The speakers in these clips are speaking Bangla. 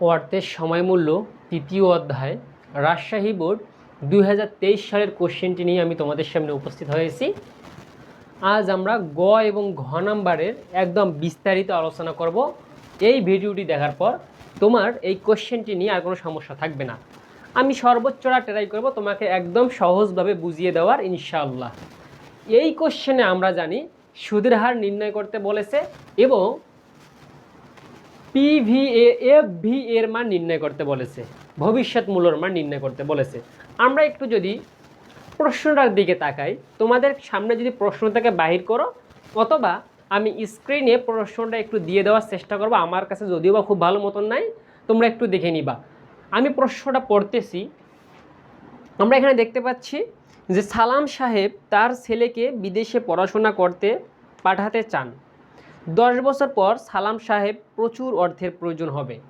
অর্থের সময় মূল্য তৃতীয় অধ্যায়, রাজশাহী বোর্ড দু হাজার তেইশ সালের কোশ্চেনটি নিয়ে আমি তোমাদের সামনে উপস্থিত হয়েছি। আজ আমরা গ এবং ঘ নাম্বারের একদম বিস্তারিত আলোচনা করব। এই ভিডিওটি দেখার পর তোমার এই কোশ্চেনটি নিয়ে আর কোনো সমস্যা থাকবে না। আমি সর্বোচ্চটা ট্রাই করব তোমাকে একদম সহজভাবে বুঝিয়ে দেওয়ার, ইনশাআল্লাহ। এই কোশ্চেনে আমরা জানি সুদের হার নির্ণয় করতে বলেছে এবং পিভিএ এফ ভি এর মান নির্ণয় করতে বলেছে। ভবিষ্যৎ মূল্যর মান নির্ণয় করতে বলেছে। আমরা একটু যদি প্রশ্নটার দিকে তাকাই, তোমাদের সামনে যদি প্রশ্নটাকে বাহির করো, অথবা আমি স্ক্রিনে প্রশ্নটা একটু দিয়ে দেওয়ার চেষ্টা করব, আমার কাছে যদিও বা খুব ভালো মতন নাই, তোমরা একটু দেখে নিবা। আমি প্রশ্নটা পড়তেছি। আমরা এখানে দেখতে পাচ্ছি যে সালাম সাহেব তার ছেলেকে বিদেশে পড়াশোনা করতে পাঠাতে চান। দশ বছর পর সালাম সাহেব প্রচুর অর্থের প্রয়োজন হবে।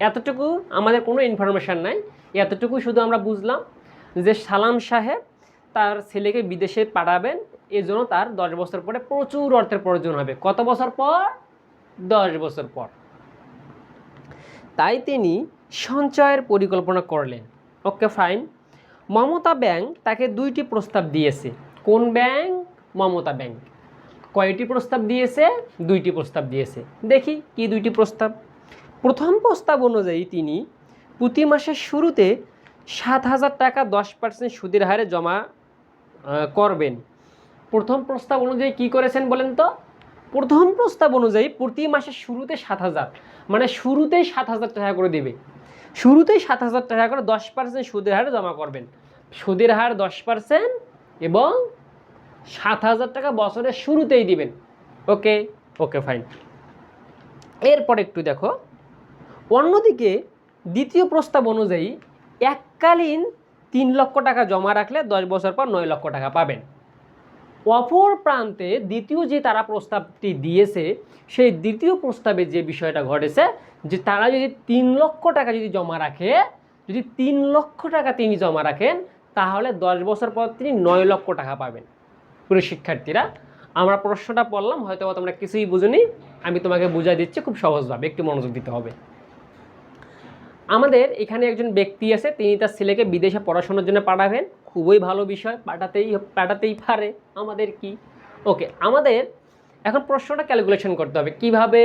এতটুকু আমাদের কোনো ইনফরমেশান নাই। এতটুকু শুধু আমরা বুঝলাম যে সালাম সাহেব তার ছেলেকে বিদেশে পাঠাবেন, এজন্য তার দশ বছর পরে প্রচুর অর্থের প্রয়োজন হবে। কত বছর পর? দশ বছর পর। তাই তিনি সঞ্চয়ের পরিকল্পনা করলেন। ওকে ফাইন মমতা ব্যাংক তাকে দুইটি প্রস্তাব দিয়েছে। কোন ব্যাংক? মমতা ব্যাংক। কয়টি প্রস্তাব দিয়েছে? দুইটি প্রস্তাব দিয়েছে। দেখি কি দুইটি প্রস্তাব। প্রথম প্রস্তাব অনুযায়ী তিনি প্রতি মাসের শুরুতে সাত হাজার টাকা দশ পার্সেন্ট সুদের হারে জমা করবেন। প্রথম প্রস্তাব অনুযায়ী কি করেছেন বলেন তো? প্রথম প্রস্তাব অনুযায়ী প্রতি মাসের শুরুতে সাত হাজার। মানে শুরুতেই সাত হাজার টাকা করে দেবে। শুরুতেই সাত হাজার টাকা করে দশ পার্সেন্ট সুদের হারে জমা করবেন। সুদের হার দশ পার্সেন্ট এবং সাত হাজার টাকা বছরের শুরুতেই দিবেন। ওকে? ওকে ফাইন এরপর একটু দেখো। অন্যদিকে দ্বিতীয় প্রস্তাব অনুযায়ী এককালীন তিন লক্ষ টাকা জমা রাখলে দশ বছর পর নয় লক্ষ টাকা পাবেন। অপর প্রান্তে দ্বিতীয় যে তারা প্রস্তাবটি দিয়েছে, সেই দ্বিতীয় প্রস্তাবে যে বিষয়টা ঘটেছে, যে তারা যদি তিন লক্ষ টাকা যদি জমা রাখে, যদি তিন লক্ষ টাকা তিনি জমা রাখেন, তাহলে দশ বছর পর তিনি নয় লক্ষ টাকা পাবেন। প্রিয় শিক্ষার্থীরা। আমরা প্রশ্নটা পড়লাম হয়তো তোমরা কিছুই বুঝুনি। আমি তোমাকে বুঝাই দিচ্ছি খুব সহজভাবে, একটু মনোযোগ দিতে হবে। আমাদের এখানে একজন ব্যক্তি আছে, তিনি তার ছেলেকে বিদেশে পড়াশোনার জন্য পাঠাবেন। খুবই ভালো বিষয়, পাঠাতেই পাঠাতেই পারে। আমাদের কি? ওকে, আমাদের এখন প্রশ্নটা ক্যালকুলেশন করতে হবে। কীভাবে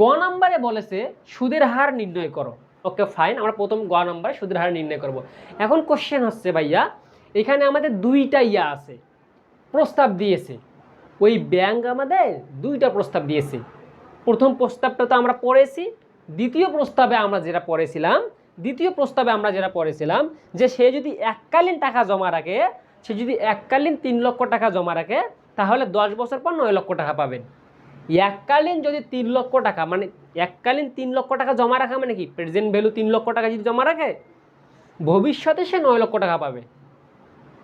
গ নাম্বারে বলেছে, সুদের হার নির্ণয় করো। ওকে ফাইন আমরা প্রথম গ নাম্বারে সুদের হার নির্ণয় করব। এখন কোশ্চেন হচ্ছে ভাইয়া, এখানে আমাদের দুইটা ইয়া আছে। প্রস্তাব দিয়েছে। ওই ব্যাংক আমাদের দুইটা প্রস্তাব দিয়েছে। প্রথম প্রস্তাবটা তো আমরা পড়েছি, দ্বিতীয় প্রস্তাবে আমরা যেটা পড়েছিলাম, দ্বিতীয় প্রস্তাবে আমরা যেটা পড়েছিলাম যে সে যদি এককালীন টাকা জমা রাখে, সে যদি এককালীন তিন লক্ষ টাকা জমা রাখে, তাহলে দশ বছর পর নয় লক্ষ টাকা পাবেন। এককালীন যদি তিন লক্ষ টাকা মানে এককালীন তিন লক্ষ টাকা জমা রাখা মানে কি? প্রেজেন্ট ভ্যালু তিন লক্ষ টাকা যদি জমা রাখে, ভবিষ্যতে সে নয় লক্ষ টাকা পাবে।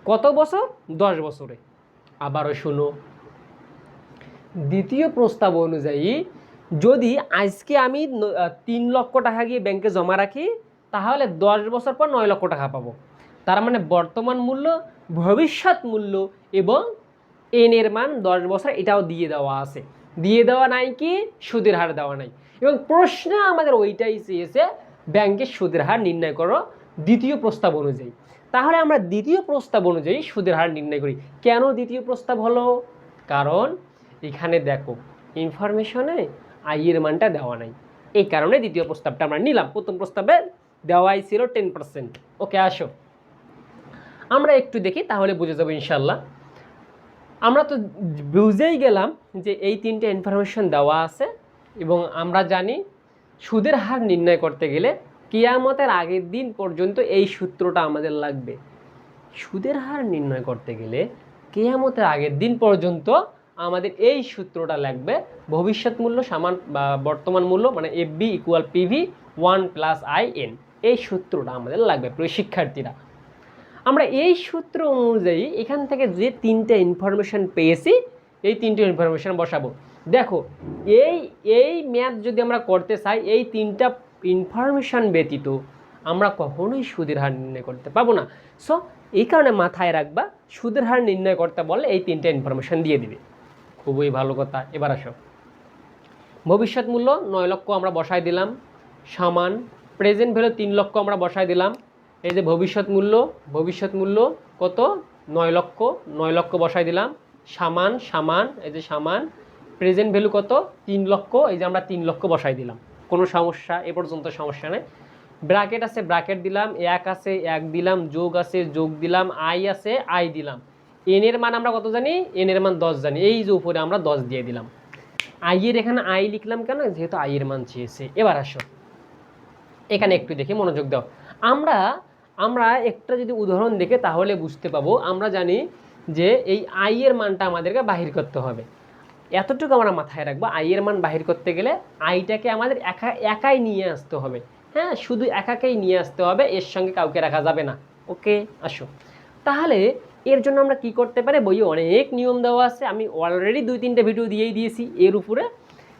কত বছর? দশ বছরে। আবারও শুনো। দ্বিতীয় প্রস্তাব অনুযায়ী, যদি আজকে আমি তিন লক্ষ টাকা গিয়ে ব্যাংকে জমা রাখি, তাহলে দশ বছর পর নয় লক্ষ টাকা পাবো। তার মানে বর্তমান মূল্য, ভবিষ্যৎ মূল্য এবং এনের মান দশ বছর এটাও দিয়ে দেওয়া আছে। দিয়ে দেওয়া নাই কি? সুদের হার দেওয়া নাই। এবং প্রশ্ন আমাদের ওইটাই চেয়েছে ব্যাংকের সুদের হার নির্ণয় করো। দ্বিতীয় প্রস্তাব অনুযায়ী। তাহলে আমরা দ্বিতীয় প্রস্তাব অনুযায়ী সুদের হার নির্ণয় করি। কেন দ্বিতীয় প্রস্তাব হলো? কারণ এখানে দেখো ইনফরমেশনে আইয়ের মানটা দেওয়া নাই। এই কারণে দ্বিতীয় প্রস্তাবটা আমরা নিলাম। প্রথম প্রস্তাবে দেওয়াই ছিল টেন পার্সেন্ট ওকে, আসো। আমরা একটু দেখি, তাহলে বুঝে যাব ইনশাল্লাহ আমরা তো বুঝেই গেলাম যে এই তিনটে ইনফরমেশন দেওয়া আছে এবং আমরা জানি সুদের হার নির্ণয় করতে গেলে কিয়ামতের আগের দিন পর্যন্ত এই সূত্রটা আমাদের লাগবে। সুদের হার নির্ণয় করতে গেলে কেয়ামতের আগের দিন পর্যন্ত আমাদের এই সূত্রটা লাগবে। ভবিষ্যৎ মূল্য, সমান, বা বর্তমান মূল্য মানে F V equal PV one plus I N এই সূত্রটা আমাদের লাগবে প্রিয় শিক্ষার্থীরা। আমরা এই সূত্র অনুযায়ী এখান থেকে যে তিনটে ইনফরমেশন পেয়েছি, এই তিনটে ইনফরমেশন বসাবো। দেখো, এই এই ম্যাথ যদি আমরা করতে চাই, এই তিনটা ইনফরমেশন ব্যতীত আমরা কখনোই সুদের হার নির্ণয় করতে পাবো না। সো এই কারণে মাথায় রাখবা, সুদের হার নির্ণয় করতে বললে এই তিনটা ইনফরমেশন দিয়ে দিবে। খুবই ভালো কথা। এবার আসো। ভবিষ্যৎ মূল্য নয় লক্ষ আমরা বসাই দিলাম। সমান প্রেজেন্ট ভ্যালু তিন লক্ষ আমরা বসাই দিলাম। এই যে ভবিষ্যৎ মূল্য ভবিষ্যৎ মূল্য কত? নয় লক্ষ নয় লক্ষ বসাই দিলাম। সামান, সমান, এই যে সমান প্রেজেন্ট ভ্যালু কত? তিন লক্ষ, এই যে আমরা তিন লক্ষ বসাই দিলাম। কোনো সমস্যা, এ পর্যন্ত সমস্যা নেই। ব্র্যাকেট আছে, ব্র্যাকেট দিলাম, এক আছে, এক দিলাম, যোগ আছে, যোগ দিলাম, আই আছে, আই দিলাম। এন এর মান আমরা কত জানি? এন এর মান দশ জানি। এই যে উপরে আমরা দশ দিয়ে দিলাম। আই এর এখানে আই লিখলাম কেন? যেহেতু আই এর মান চেয়েছে। এবার আসো। এখানে একটু দেখে মনোযোগ দাও। আমরা আমরা একটা যদি উদাহরণ দেখে তাহলে বুঝতে পাবো। আমরা জানি যে এই আই এর মানটা আমাদেরকে বাহির করতে হবে। এতটুকু আমরা মাথায় রাখব আই এর মান বাহির করতে গেলে আইটাকে আমাদের একা, একাই নিয়ে আসতে হবে। হ্যাঁ শুধু একাকেই নিয়ে আসতে হবে, এর সঙ্গে কাউকে রাখা যাবে না। ওকে, আসো। তাহলে এর জন্য আমরা কি করতে পারি? বইয়ে অনেক নিয়ম দেওয়া আছে। আমি অলরেডি দুই, তিনটে ভিডিও দিয়েই দিয়েছি এর উপরে।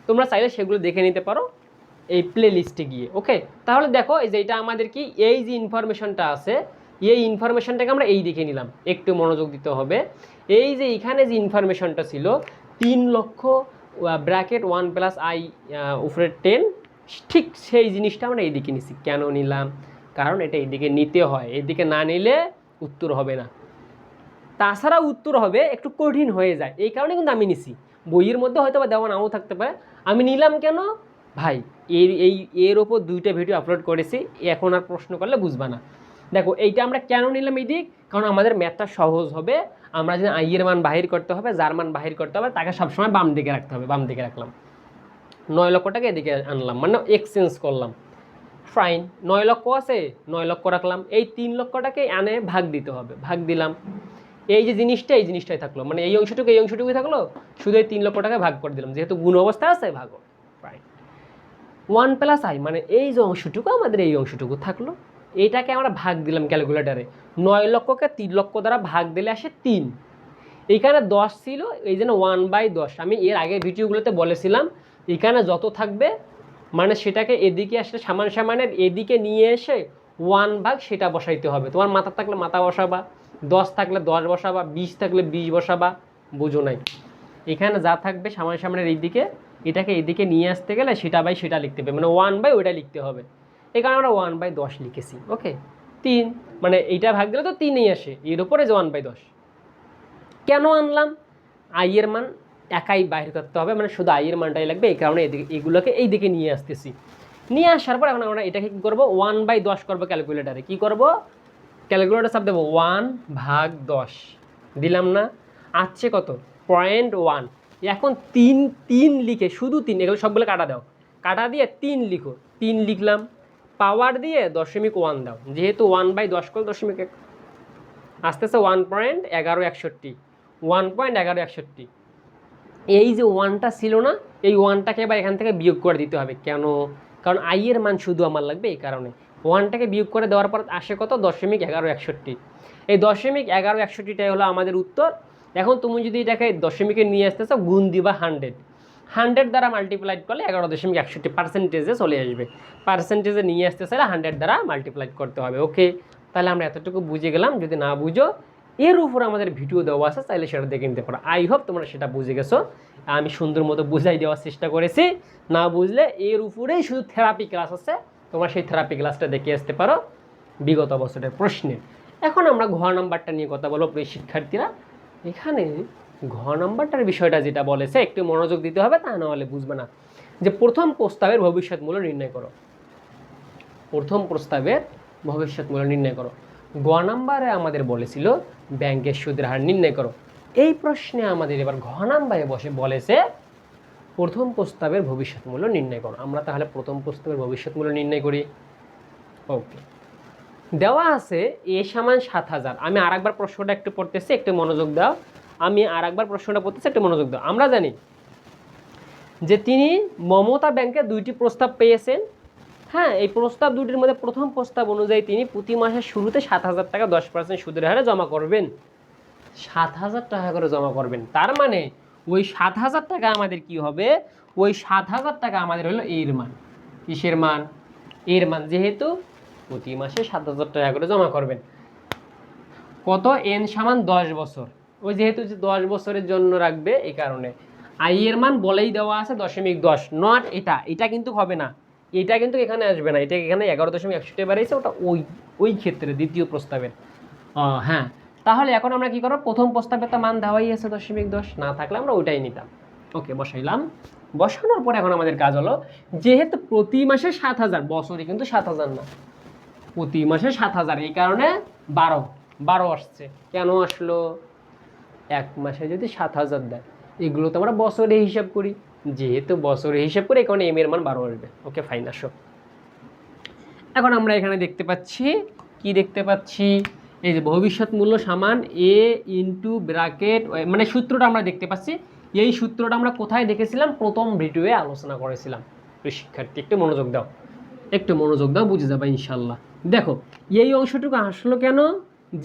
তোমরা চাইলে সেগুলো দেখে নিতে পারো এই প্লে লিস্টে গিয়ে, ওকে? তাহলে দেখো, এই যে এটা আমাদের কি? এই যে ইনফরমেশনটা আছে, এই ইনফরমেশনটাকে আমরা এই দিকে নিলাম। একটু মনোযোগ দিতে হবে। এই যে এখানে যে ইনফরমেশনটা ছিল তিন লক্ষ ব্র্যাকেট ওয়ান প্লাস আই উপরে টেন ঠিক সেই জিনিসটা আমরা এইদিকে নিছি। কেন নিলাম? কারণ এটা এইদিকে নিতে হয়। এইদিকে না নিলে উত্তর হবে না। তাছাড়া উত্তর হবে, একটু কঠিন হয়ে যায়। এই কারণে কিন্তু আমি নিছি। বইয়ের মধ্যে হয়তো বা দেওয়া নাও থাকতে পারে। আমি নিলাম কেন? ভাই, এর, এই, এর ওপর দুইটা ভিডিও আপলোড করেছি। এখন আর প্রশ্ন করলে বুঝবা না। দেখো, এইটা আমরা কেন নিলাম এই কারণ আমাদের ম্যাথটা সহজ হবে। আমরা যদি আইয়ের মান বাহির করতে হবে, যার মান বাহির করতে হবে, তাকে সবসময় বাম দিকে রাখতে হবে, বাম দিকে রাখলাম। নয় লক্ষ টাকা এদিকে আনলাম মানে এক্সচেঞ্জ করলাম। ফাইন নয় লক্ষ আছে, নয় লক্ষ রাখলাম। এই তিন লক্ষটাকে আনে ভাগ দিতে হবে, ভাগ দিলাম। এই যে জিনিসটা, এই জিনিসটাই থাকল। মানে এই অংশটুকু, এই অংশটুকুই থাকল, শুধু এই তিন লক্ষ টাকা ভাগ করে দিলাম। যেহেতু গুণ অবস্থা আছে, ভাগ ফাইন ওয়ান প্লাস আই মানে এই যে অংশটুকু, আমাদের এই অংশটুকু থাকল। এইটাকে আমরা ভাগ দিলাম ক্যালকুলেটারে। নয় লক্ষকে তিন লক্ষ দ্বারা ভাগ দিলে আসে তিন। এইখানে দশ ছিল, এই জন্য ওয়ান বাই দশ। আমি এর আগের ভিডিওগুলোতে বলেছিলাম, এখানে যত থাকবে মানে সেটাকে এদিকে আসলে সামান সামানের এদিকে নিয়ে এসে ওয়ান ভাগ সেটা বসাইতে হবে। তোমার মাথা থাকলে মাথা বসাবা, দশ থাকলে দশ বসাবা, বিশ থাকলে বিশ বসাবা, বুঝো নাই। এখানে যা থাকবে সামান সামনের এইদিকে এটাকে এদিকে নিয়ে আসতে গেলে সেটা বাই সেটা লিখতে হবে। মানে ওয়ান বাই ওইটা লিখতে হবে। এই কারণে আমরা ওয়ান বাই দশ লিখেছি ওকে তিন মানে এইটা ভাগ দিলে তো তিনই আসে, এর উপরে যে ওয়ান বাই দশ। কেন আনলাম? আইয়ের মান একাই বাইর করতে হবে মানে শুধু আইয়ের মানটাই লাগবে, এই কারণে এদিকে, এগুলোকে এই দিকে নিয়ে আসতেছি। নিয়ে আসার পর এখন আমরা এটাকে কী করব? ওয়ান বাই দশ করব ক্যালকুলেটারে কী করব? ক্যালকুলেটার সাপ দেবো ওয়ান ভাগ দশ। দিলাম না আসছে কত? পয়েন্ট ওয়ান এখন তিন তিন লিখে, শুধু তিন, এগুলো সবগুলো কাটা দাও। কাটা দিয়ে তিন লিখো, তিন লিখলাম। পাওয়ার দিয়ে দশমিক ওয়ান দাও। যেহেতু ওয়ান বাই দশ করো দশমিক এক। আস্তে আস্তে ওয়ান পয়েন্ট এগারো একষট্টি। ওয়ান পয়েন্ট এগারো একষট্টি। এই যে ওয়ানটা ছিল না, এই ওয়ানটাকে এবার এখান থেকে বিয়োগ করে দিতে হবে। কেন? কারণ আই এর মান শুধু আমার লাগবে এই কারণে। ওয়ানটাকে বিয়োগ করে দেওয়ার পর আসে কত? দশমিক এগারো একষট্টি। এই দশমিক এগারো একষট্টিটাই হলো আমাদের উত্তর। এখন তুমি যদি এটাকে দশমিকে নিয়ে আসতে চাও, গুণ দিবা হান্ড্রেড হান্ড্রেড দ্বারা মাল্টিপ্লাইড করলে এগারো দশমিক একষট্টি পার্সেন্টেজে চলে আসবে। পার্সেন্টেজে নিয়ে আসতে চাইলে হান্ড্রেড দ্বারা মাল্টিপ্লাইড করতে হবে ওকে তাহলে আমরা এতটুকু বুঝে গেলাম, যদি না বুঝো, এর উপর আমাদের ভিডিও দেওয়া আছে, চাইলে সেটা দেখে নিতে পারো। আই হোপ তোমরা সেটা বুঝে গেছো। আমি সুন্দর মতো বুঝাই দেওয়ার চেষ্টা করেছি। না বুঝলে এর উপরেই শুধু থেরাপি ক্লাস আছে, তোমরা সেই থেরাপি ক্লাসটা দেখে আসতে পারো। বিগত বছরের প্রশ্নে। এখন আমরা ঘ নাম্বারটা নিয়ে কথা বলব, প্রিয় শিক্ষার্থীরা। এখানে ঘ নাম্বারটার বিষয়টা যেটা বলেছে একটু মনোযোগ দিতে হবে, তা নাহলে বুঝবে না। যে প্রথম প্রস্তাবের ভবিষ্যৎ মূল্য নির্ণয় করো। প্রথম প্রস্তাবের ভবিষ্যৎ মূল্য নির্ণয় করো। গ নাম্বারে আমাদের বলেছিল, ব্যাংকের সুদের হার নির্ণয় করো। এই প্রশ্নে আমাদের এবার ঘ নাম্বারে বসে বলেছে, প্রথম প্রস্তাবের ভবিষ্যৎ মূল্য নির্ণয় করো। আমরা তাহলে প্রথম প্রস্তাবের ভবিষ্যৎ মূল্য নির্ণয় করি। ওকে। দেওয়া আছে, এ সমান সাত হাজার। আমি আর একবার প্রশ্নটা একটু পড়তেছি, একটু মনোযোগ দাও। আমি আর একবার প্রশ্নটা পড়তেছি, একটু মনোযোগ দাও। আমরা জানি যে তিনি মমতা ব্যাংকে দুইটি প্রস্তাব পেয়েছেন। হ্যাঁ এই প্রস্তাব দুটির মধ্যে প্রথম প্রস্তাব অনুযায়ী তিনি প্রতি মাসের শুরুতে সাত হাজার টাকা দশ পার্সেন্ট সুদের হারে জমা করবেন। সাত হাজার টাকা করে জমা করবেন। তার মানে ওই সাত হাজার টাকা আমাদের কি হবে? ওই সাত হাজার টাকা আমাদের হলো এর মান। কিসের মান? এর মান যেহেতু প্রতি মাসে সাত হাজার টাকা করে জমা করবেন। কত? এন সমান দশ বছর। ওই যেহেতু যে দশ বছরের জন্য রাখবে, এই কারণে। আই এর মান বলেই দেওয়া আছে দশমিক দশ নট এটা। এটা কিন্তু হবে না। এটা কিন্তু এখানে আসবে না। এটা এখানে এগারো দশমিক একষট্টি বাড়িয়েছে ওটা ওই ওই ক্ষেত্রে, দ্বিতীয় প্রস্তাবের। হ্যাঁ। তাহলে এখন আমরা কি করব? প্রথম প্রস্তাবে তো মান দেওয়াই আছে দশমিক দশ। না থাকলে আমরা ওইটাই নিতাম। ওকে, বসাইলাম। বসানোর পর এখন আমাদের কাজ হলো, যেহেতু প্রতি মাসে সাত হাজার, বছরে কিন্তু সাত হাজার না। প্রতি মাসে সাত হাজার, এই কারণে বারো বারো আসছে। কেন আসলো? এক মাসে যদি সাত হাজার দেয়। এগুলো তো আমরা বছরে হিসাব করি। যেহেতু বছরে হিসাব করি কারণে এম এর মান বারো আসবে। ওকে ফাইন আসো। এখন আমরা এখানে দেখতে পাচ্ছি, কি দেখতে পাচ্ছি? এই যে ভবিষ্যৎ মূল্য সমান এ ইন্টু ব্র্যাকেট মানে সূত্রটা আমরা দেখতে পাচ্ছি। এই সূত্রটা আমরা কোথায় দেখেছিলাম? প্রথম ভিডিওয়ে আলোচনা করেছিলাম। শিক্ষার্থী, একটু মনোযোগ দাও। একটু মনোযোগ দাও, বুঝে যাবে ইনশাল্লাহ। দেখো, এই অংশটুকু আসলো কেন?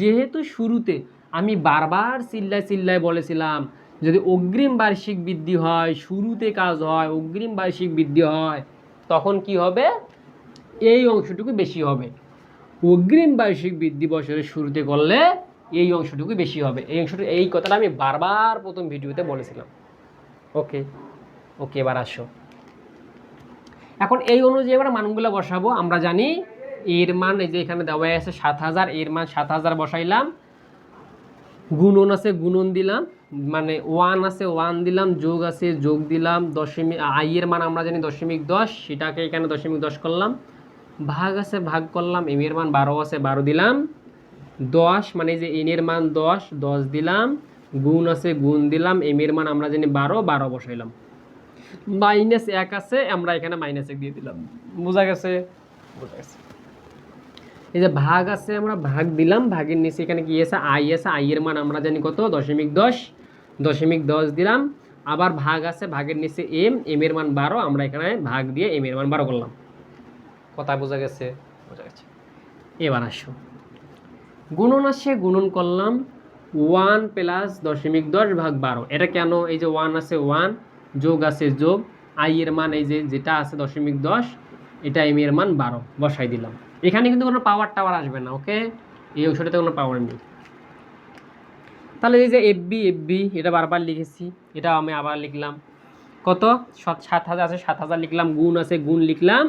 যেহেতু শুরুতে আমি বারবার চিল্লায় চিল্লায় বলেছিলাম, যদি অগ্রিম বার্ষিক বৃদ্ধি হয়, শুরুতে কাজ হয়, অগ্রিম বার্ষিক বৃদ্ধি হয়, তখন কি হবে? এই অংশটুকু বেশি হবে। অগ্রিম বার্ষিক বৃদ্ধি বছরের শুরুতে করলে এই অংশটুকু বেশি হবে। এই অংশটুকু এই কথাটা আমি বারবার প্রথম ভিডিওতে বলেছিলাম। ওকে ওকে, এবার আসো। এখন এই অনুযায়ী আমরা মানগুলো বসাবো। আমরা জানি এর মান এই যে এখানে দেওয়া আছে সাত হাজার, এর মান সাত হাজার বসাইলাম। গুণন আছে, গুণন দিলাম মানে ওয়ান আছে, ওয়ান দিলাম, যোগ আছে, যোগ দিলাম, দশমিক, আই এর মান আমরা জানি দশমিক দশ, সেটাকে এখানে দশমিক দশ করলাম। ভাগ আছে, ভাগ করলাম, এম এর মান বারো আছে, বারো দিলাম। দশ মানে যে এন এর মান দশ দশ দিলাম। গুণ আছে, গুণ দিলাম, এম এর মান আমরা জানি বারো বারো বসাইলাম। মাইনাস এক আছে, আমরা এখানে মাইনাস এক দিয়ে দিলাম। বোঝা গেছে? বোঝা গেছে। এই যে ভাগ আছে আমরা ভাগ দিলাম ভাগের নিচে এখানে কি আছে? আই আছে আই এর মান আমরা জানি কত? দশমিক দশ। দশমিক দশ দিলাম। আবার ভাগ আছে ভাগের নিচে এম এম এর মান বারো আমরা এখানে ভাগ দিয়ে এম এর মান বারো করলাম। কথা বোঝা গেছে? বোঝা গেছে। এবার আসো। গুণন আসে গুণন করলাম ওয়ান প্লাস দশমিক দশ ভাগ বারো। এটা কেন? এই যে ওয়ান আছে ওয়ান যোগ আছে যোগ। আই এর মান এই যে যেটা আছে দশমিক দশ এটা এম এর মান বারো। বসাই দিলাম। এখানে কিন্তু কোনো পাওয়ার টাওয়ার আসবে না ওকে এই অংশটাতে কোনো পাওয়ার নেই। তাহলে এই যে এফ বি এফ বি এটা বারবার লিখেছি, এটা আমি আবার লিখলাম। কত? সাত সাত হাজার আছে, সাত হাজার লিখলাম, গুণ আছে, গুণ লিখলাম।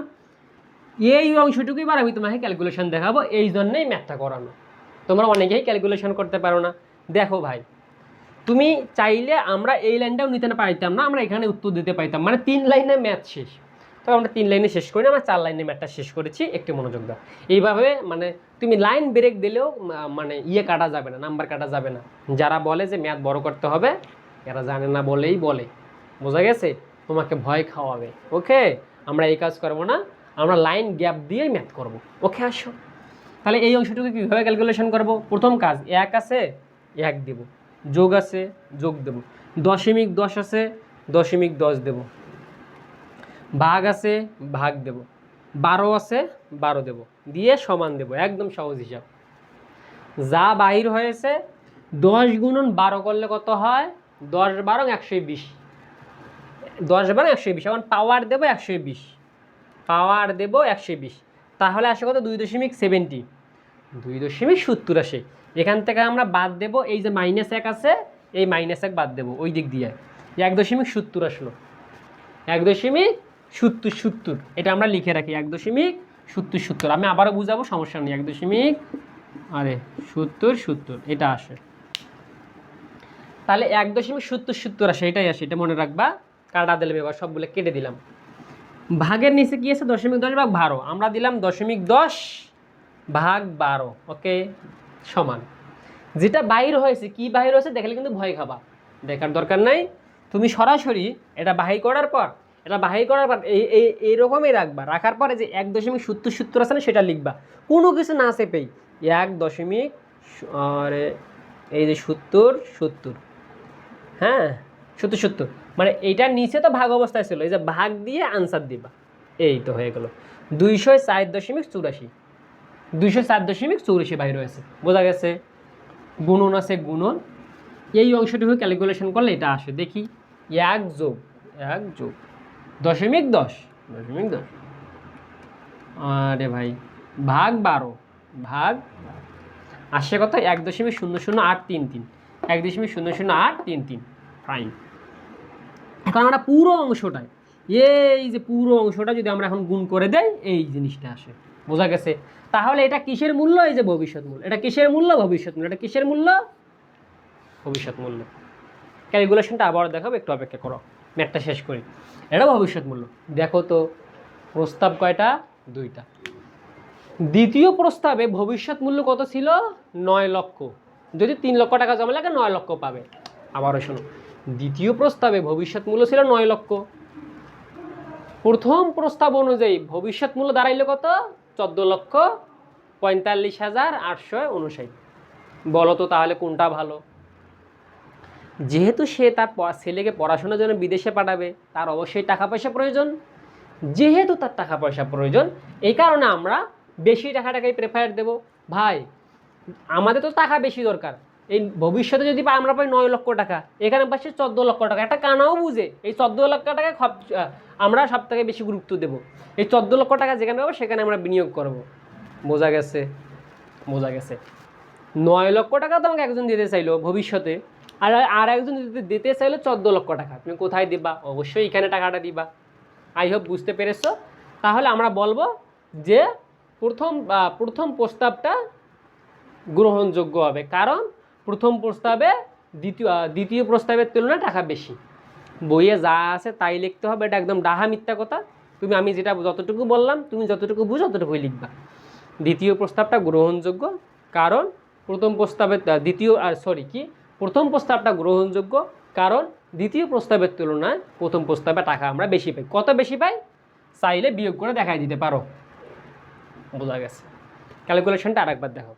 এই অংশটুকুই এবার আমি তোমাকে ক্যালকুলেশন দেখাবো, এই জন্যই ম্যাথটা করানো। তোমরা অনেকেই ক্যালকুলেশন করতে পারো না। দেখো ভাই, তুমি চাইলে আমরা এই লাইনটাও নিতে না পাইতাম না, আমরা এখানে উত্তর দিতে পাইতাম মানে তিন লাইনে ম্যাথ শেষ। তো আমরা তিন লাইনে শেষ করি, আমরা চার লাইনে ম্যাথটা শেষ করেছি, একটু মনোযোগ দাও। এইভাবে মানে তুমি লাইন ব্রেক দিলেও মানে ইয়ে কাটা যাবে না, নাম্বার কাটা যাবে না। যারা বলে যে ম্যাথ বড় করতে হবে, এরা জানে না বলেই বলে। বোঝা গেছে? তোমাকে ভয় খাওয়াবে। ওকে? আমরা এই কাজ করব না, আমরা লাইন গ্যাপ দিয়েই ম্যাথ করব। ওকে, আসো। তাহলে এই অংশটুকু কীভাবে ক্যালকুলেশন করব? প্রথম কাজ, এক আছে, এক দেব। যোগ আছে, যোগ দেব। দশমিক দশ আছে, দশমিক দশ দেব। ভাগ আছে, ভাগ দেব। বারো আছে, বারো দেব। দিয়ে সমান দেব, একদম সহজ হিসাব। যা বাহির হয়েছে, দশ গুণন বারো করলে কত হয়? দশ বারো একশো বিশ। দশ বারো একশো বিশ, এখন পাওয়ার দেবো একশো বিশ। পাওয়ার দেবো একশো বিশ। তাহলে আসে কত? দুই দশমিক সেভেন্টি দুই দশমিক সত্তর আসে। এখান থেকে আমরা বাদ দেব, এই যে মাইনাস এক আছে, এই মাইনাস এক বাদ দেবো, ওই দিক দিয়ে। এক দশমিক সত্তর আসলো। এক দশমিক সত্তর সত্তর। এটা আমরা লিখে রাখি এক দশমিক সত্তর সত্তর। আমি আবারও বুঝাবো, সমস্যা নেই, এক দশমিক, আরে, সত্তর সত্তর, এটা আসে। তাহলে এক দশমিক সত্তর সত্তর আসে, এটাই আসে, এটা মনে রাখবা। কাটা দিলাম এবার সবগুলো কেটে দিলাম। ভাগের নিচে কি আছে? দশমিক দশ ভাগ বারো। আমরা দিলাম দশমিক দশ ভাগ বারো, ওকে? সমান। যেটা বাইর হয়েছে, কি বাহির হয়েছে? দেখলে কিন্তু ভয় খাবা। দেখার দরকার নাই। তুমি সরাসরি এটা বাহির করার পর এটা বাহির করার পর এই এই, এইরকমই রাখবা। রাখার পরে যে এক দশমিক সত্তর সত্তর আছে না, সেটা লিখবা। কোনো কিছু না চেপেই এক দশমিক আরে, এই যে সত্তর সত্তর। হ্যাঁ সত্তর সত্তর। মানে এইটার নিচে তো ভাগ অবস্থায় ছিল। এই যে ভাগ দিয়ে আনসার দিবা। এই তো হয়ে গেল। দুইশো চার দশমিক চুরাশি। দুইশো চার দশমিক চৌরাশি বাইরে হয়েছে। বোঝা গেছে? গুণন আছে গুণন। এই অংশটুকু ক্যালকুলেশন করলে এটা আসে। দেখি। এক যোগ এক যোগ। দশমিক দশ। দশমিক দশ। আরে ভাই ভাগ বারো ভাগ আসে কথা এক দশমিক শূন্য শূন্য আট তিন তিন। এক দশমিক শূন্য শূন্য আট তিন তিন। ফাইন এখন আমরা পুরো অংশটায় এই যে পুরো অংশটা যদি আমরা এখন গুণ করে দেই এই জিনিসটা আসে। বোঝা গেছে? তাহলে এটা কিসের মূল্য? এই যে ভবিষ্যৎ মূল্য। এটা কিসের মূল্য? ভবিষ্যৎ মূল্য। এটা কিসের মূল্য? ভবিষ্যৎ মূল্য। ক্যালকুলেশনটা আবার দেখাবো একটু অপেক্ষা করো। ম্যাটটা শেষ করি। এটা ভবিষ্যৎ মূল্য দেখো তো, প্রস্তাব কয়টা? দুইটা। দ্বিতীয় প্রস্তাবে ভবিষ্যৎ মূল্য কত ছিল? নয় লক্ষ। যদি তিন লক্ষ টাকা জমা লাগে, নয় লক্ষ পাবে। আবারও শোনো, দ্বিতীয় প্রস্তাবে ভবিষ্যৎ মূল্য ছিল নয় লক্ষ। প্রথম প্রস্তাব অনুযায়ী ভবিষ্যৎ মূল্য দাঁড়াইল কত? চোদ্দ লক্ষ পঁয়তাল্লিশ হাজার আটশো উনষাট। বলো তো তাহলে কোনটা ভালো? যেহেতু সে তার ছেলেকে পড়াশোনার জন্য বিদেশে পাঠাবে, তার অবশ্যই টাকা পয়সা প্রয়োজন। যেহেতু তার টাকা পয়সা প্রয়োজন, এই কারণে আমরা বেশি টাকাটাকেই প্রেফার দেব। ভাই, আমাদের তো টাকা বেশি দরকার। এই ভবিষ্যতে যদি আমরা পাই নয় লক্ষ টাকা, এখানে পাচ্ছি চোদ্দ লক্ষ টাকা। একটা কানাও বুঝে, এই চোদ্দ লক্ষ টাকা আমরা সব থেকে বেশি গুরুত্ব দেব। এই চোদ্দ লক্ষ টাকা যেখানে পাবো, সেখানে আমরা বিনিয়োগ করব। বোঝা গেছে বোঝা গেছে। নয় লক্ষ টাকা তোমাকে একজন দিতে চাইলো ভবিষ্যতে। আর আর একজন যদি দিতে চাইলে চোদ্দ লক্ষ টাকা। তুমি কোথায় দিবা? অবশ্যই এখানে টাকাটা দিবা। আই হোপ বুঝতে পেরেছ? তাহলে আমরা বলব যে প্রথম প্রথম প্রস্তাবটা গ্রহণযোগ্য হবে। কারণ প্রথম প্রস্তাবে দ্বিতীয় দ্বিতীয় প্রস্তাবের তুলনায় টাকা বেশি। বইয়ে যা আছে তাই লিখতে হবে এটা একদম ডাহা মিথ্যা কথা। তুমি আমি যেটা যতটুকু বললাম তুমি যতটুকু বুঝো ততটুকুই লিখবা। দ্বিতীয় প্রস্তাবটা গ্রহণযোগ্য। কারণ প্রথম প্রস্তাবের আহ, দ্বিতীয় আর সরি কি? প্রথম প্রস্তাবটা গ্রহণযোগ্য, কারণ দ্বিতীয় প্রস্তাবের তুলনায় প্রথম প্রস্তাবে টাকা আমরা বেশি পাই। কত বেশি পাই? চাইলে বিয়োগ করে দেখাই দিতে পারো। বোঝা গেছে। ক্যালকুলেশনটা আরেকবার দেখো।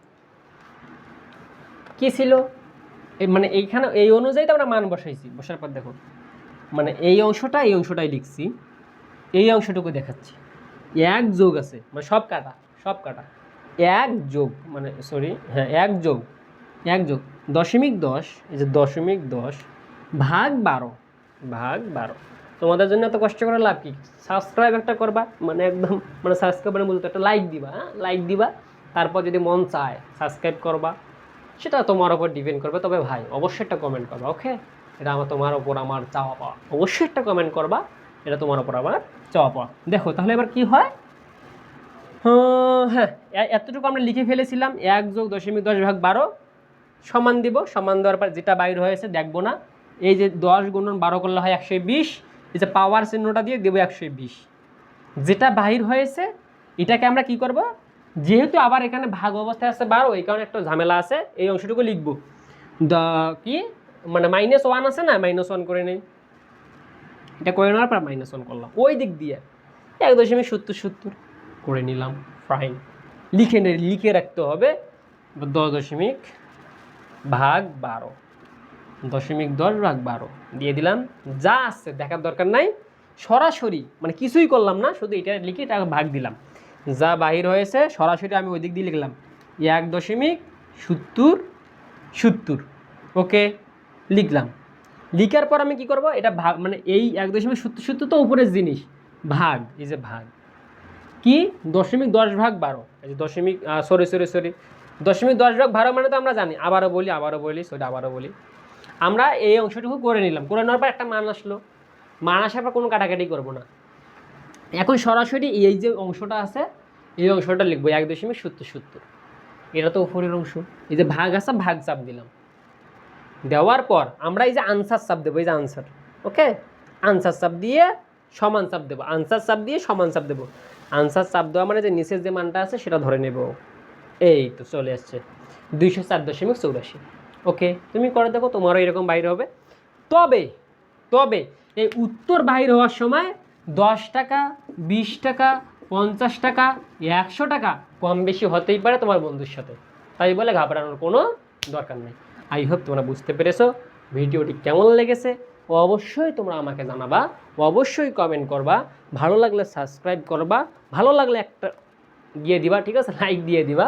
কি ছিল? মানে এইখানে এই অনুযায়ী তো আমরা মান বসাইছি। বসার পর দেখো। মানে এই অংশটা, এই অংশটাই লিখছি। এই অংশটুকু দেখাচ্ছি। এক যোগ আছে। মানে সব কাটা সব কাটা। এক যোগ মানে সরি হ্যাঁ এক যোগ। এক যোগ দশমিক দশ, এই যে দশমিক দশ ভাগ বারো ভাগ বারো। তোমাদের জন্য এত কষ্ট করে লাভ কি? সাবস্ক্রাইব একটা করবা মানে একদম মানে সাবস্ক্রাইবার বলতে একটা লাইক দিবা হ্যাঁ? লাইক দিবা, তারপর যদি মন চায় সাবস্ক্রাইব করবা, সেটা তোমার ওপর ডিপেন্ড করবে। তবে ভাই, অবশ্যই একটা কমেন্ট করবা ওকে এটা আমার, তোমার ওপর আমার চাওয়া পাওয়া। অবশ্যই একটা কমেন্ট করবা, এটা তোমার ওপর আমার চাওয়া পাওয়া। দেখো, তাহলে এবার কি হয় হ্যাঁ এ- এতটুকু আমরা লিখে ফেলেছিলাম, এক যোগ দশমিক দশ ভাগ বারো সমান দিব, সমান দেওয়ার পর যেটা বাইর হয়েছে দেখব না। এই যে দশ গুণন বারো করলে হয় একশো বিশ, এই যে পাওয়ার চিহ্নটা দিয়ে দেবো একশো বিশ। যেটা বাহির হয়েছে, এটাকে আমরা কি করব? যেহেতু আবার এখানে ভাগ অবস্থায় আছে বারো এই কারণে একটা ঝামেলা আছে, এই অংশটুকু লিখব। দ্য কি? মানে মাইনাস ওয়ান আছে না মাইনাস ওয়ান করে নেই। এটা করে নেওয়ার পর মাইনাস ওয়ান করলাম। ওই দিক দিয়ে এক দশমিক সত্তর সত্তর করে নিলাম ফাইন লিখে লিখে রাখতে হবে, দশ দশমিক ভাগ বারো। দশমিক দশ ভাগ বারো। দিয়ে দিলাম, যা আসছে দেখার দরকার নাই। সরাসরি মানে কিছুই করলাম না, শুধু এটা লিখে এটা ভাগ দিলাম। যা বাহির হয়েছে, সরাসরি আমি ওই দিক দিয়ে লিখলাম। এক দশমিক সত্তর সত্তর। ওকে লিখলাম। লিখার পর আমি কি করব? এটা ভাগ মানে এই এক দশমিক সত্তর সত্তর তো উপরের জিনিস। ভাগ, এই যে ভাগ। কি? দশমিক দশ ভাগ বারো। এই যে দশমিক সরি সরি সরি দশমিক দশ ভাগ বারো মানে তো আমরা জানি। আবারও বলি আবারও বলি সরি আবারও বলি। আমরা এই অংশটুকু করে নিলাম। করে নেওয়ার পর একটা মান আসলো। মান আসার পর কোনো কাটাকাটি করব না। এখন সরাসরি এই যে অংশটা আছে, এই অংশটা লিখব, এক দশমিক সত্তর সত্তর। এটা তো উপরের অংশ। এই যে ভাগ আছে, ভাগ চাপ দিলাম। দেওয়ার পর আমরা এই যে আনসার চাপ দেবো, এই যে আনসার, ওকে? আনসার চাপ দিয়ে সমান চাপ দেবো। আনসার চাপ দিয়ে সমান চাপ দেবো। আনসার চাপ দেওয়া মানে যে নিচের যে মানটা আছে, সেটা ধরে নেব। এই তো চলে আসছে দুইশো চার দশমিক চৌরাশি। ওকে তুমি করে দেখো, তোমারও এরকম বাইরে হবে। তবে তবে এই উত্তর বাইর হওয়ার সময় দশ টাকা, বিশ টাকা, পঞ্চাশ টাকা, একশো টাকা কম বেশি হতেই পারে তোমার বন্ধুর সাথে। তাই বলে ঘাবড়ানোর কোনো দরকার নেই। আই হোপ তোমরা বুঝতে পেরেছ ভিডিওটি কেমন লেগেছে। অবশ্যই তোমরা আমাকে জানাবা, অবশ্যই কমেন্ট করবা, ভালো লাগলে সাবস্ক্রাইব করবা, ভালো লাগলে একটা দিয়ে দিবা, ঠিক আছে? লাইক দিয়ে দিবা।